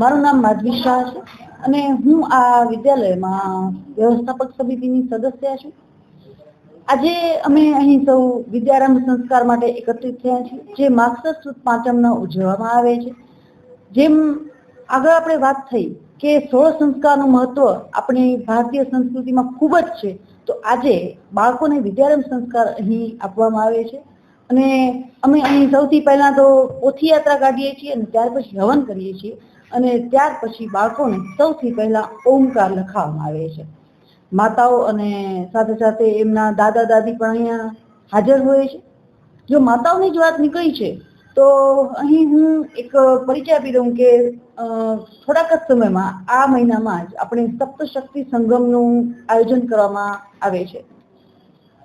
મારું નામ માધવી શાહ છે અને હું આ વિદ્યાલયમાં વ્યવસ્થાપક સમિતિની સદસ્ય છું. આજે અમે અહીં સૌ વિદ્યારંભ સંસ્કાર માટે એકત્રિત થયા છીએ, જે માગસર સુદ પાંચમના ઉજવવામાં આવે છે. જેમ આગળ આપણે વાત થઈ કે સોળ સંસ્કારનું મહત્વ આપણી ભારતીય સંસ્કૃતિમાં ખૂબ જ છે, તો આજે બાળકોને વિદ્યારંભ સંસ્કાર અહીં આપવામાં આવે છે. અને અમે અહીં સૌથી પહેલા તો પોથી યાત્રા કાઢીએ છીએ અને ત્યાર પછી હવન કરીએ છીએ. અને ત્યાર પછી બાળકોને સૌથી પહેલા ઓમકાર લખાવવામાં આવે છે. માતાઓ અને સાથે સાથે એમના દાદા દાદી પણ અહીંયા હાજર હોય છે. જો માતાઓની જ વાત નીકળી છે, તો અહીં હું એક પરિચય આપી દઉં કે થોડાક જ સમયમાં આ મહિનામાં જ આપણે સપ્તશક્તિ સંગમનું આયોજન કરવામાં આવે છે.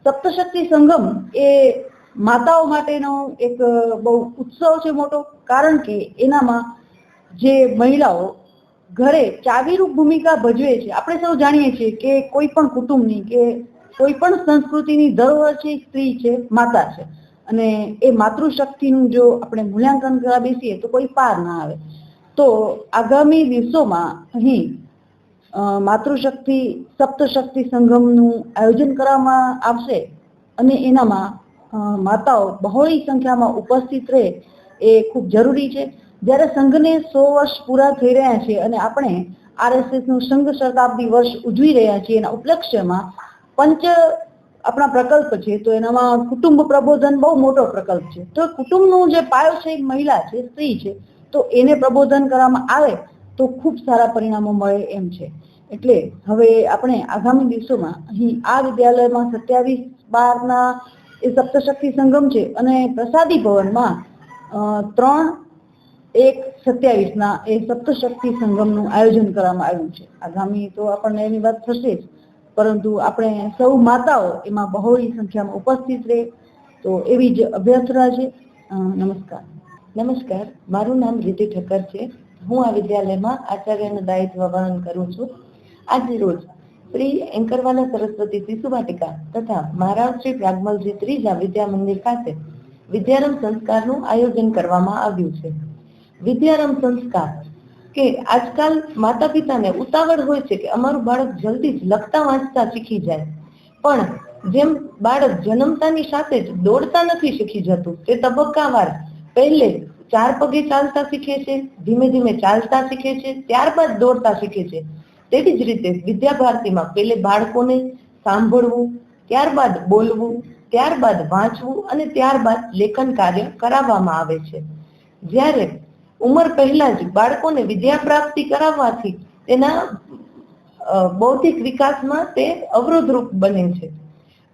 સપ્તશક્તિ સંગમ એ માતાઓ માટેનો એક બહુ ઉત્સવ છે મોટો, કારણ કે એનામાં જે મહિલાઓ ઘરે ચાવીરૂપ ભૂમિકા ભજવે છે, આપણે સૌ જાણીએ છીએ કે કોઈ પણ કુટુંબની કે કોઈ પણ સંસ્કૃતિની ધરોહર છે સ્ત્રી છે, માતા છે. અને એ માતૃશક્તિનું જો આપણે મૂલ્યાંકન કરવા બેસીએ તો કોઈ પાર ના આવે. તો આગામી દિવસોમાં અહીં માતૃશક્તિ, સપ્તશક્તિ સંગમનું આયોજન કરવામાં આવશે અને એનામાં માતાઓ બહોળી સંખ્યામાં ઉપસ્થિત રહે એ ખૂબ જરૂરી છે. જ્યારે સંઘને સો વર્ષ પૂરા થઈ રહ્યા છે અને આપણે આરએસએસનું સંઘ શતાબ્દી વર્ષ ઉજવી રહ્યા છીએ, એના ઉપલક્ષ્યમાં પંચ આપણા પ્રકલ્પ છે, તો એનામાં કુટુંબ પ્રબોધન બહુ મોટો પ્રકલ્પ છે. તો કુટુંબનું જે પાયો છે એક મહિલા છે, સ્ત્રી છે, તો એને પ્રબોધન કરવામાં આવે તો ખૂબ સારા પરિણામો મળે એમ છે. એટલે હવે આપણે આગામી દિવસોમાં અહીં આ વિદ્યાલયમાં સત્યાવીસ બારના એ સપ્તશક્તિ સંગમ છે અને પ્રસાદી ભવનમાં ત્રણ એક સત્યાવીસના એ સપ્તશક્તિ સંગમનું આયોજન કરવામાં આવ્યું છે. આગામી તો આપણને એની વાત થશે જ. પરંતુ આપણે સૌ માતાઓ એમાં બહોળી સંખ્યામાં ઉપસ્થિત રહે તો એવી જ અભ્યર્થના છે. નમસ્કાર. નમસ્કાર. મારું નામ રીતિ ઠક્કર છે. હું આ વિદ્યાલયમાં આચાર્યનું દાયિત્વ વહન કરું છું. આજે રોજ શ્રી એન્કરવાલા સરસ્વતી શિશુ વાટિકા તથા મહારાજ શ્રી પ્રાગમલજી ત્રીજા વિદ્યા મંદિર ખાતે વિદ્યારંભ સંસ્કારનું આયોજન કરવામાં આવ્યું છે. વિદ્યારંભ સંસ્કાર કે આજકાલ માતા પિતાને ઉતાવળ હોય છે કે અમારું બાળક જલ્દી જ લખતા, વાંચતા શીખી જાય. પણ જેમ બાળક જન્મતાની સાથે જ દોડતા નથી શીખી જતું, તે તબક્કાવાર પહેલે ચાર પગે ચાલતા શીખે છે, ધીમે ધીમે ચાલતા શીખે છે, ત્યારબાદ દોડતા શીખે છે. તેવી જ રીતે વિદ્યા ભારતીમાં પહેલે બાળકોને સાંભળવું, ત્યારબાદ બોલવું, ત્યારબાદ વાંચવું અને ત્યારબાદ લેખન કાર્ય કરાવવામાં આવે છે. જ્યારે ઉંમર પહેલા જ બાળકોને વિદ્યા પ્રાપ્તિ કરાવવાથી તેના બૌદ્ધિક વિકાસમાં તે અવરોધરૂપ બને છે.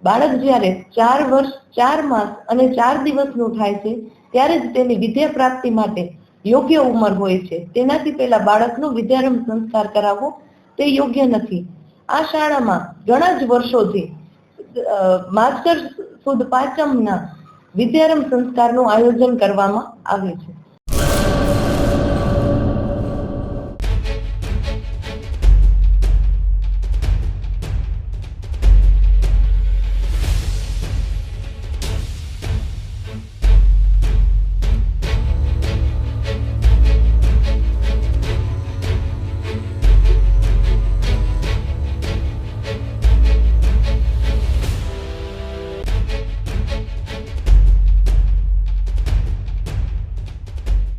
બાળક જ્યારે ચાર વર્ષ, ચાર માસ અને ચાર દિવસનું થાય છે, ત્યારે જ તેની વિદ્યા પ્રાપ્તિ માટે યોગ્ય ઉંમર હોય છે. તેનાથી પહેલા બાળકનો વિદ્યારંભ સંસ્કાર કરાવવો તે યોગ્ય નથી. આ શાળામાં ઘણા જ વર્ષોથી માસ્ટર સુદ પાંચમના વિદ્યારંભ સંસ્કારનું આયોજન કરવામાં આવે છે.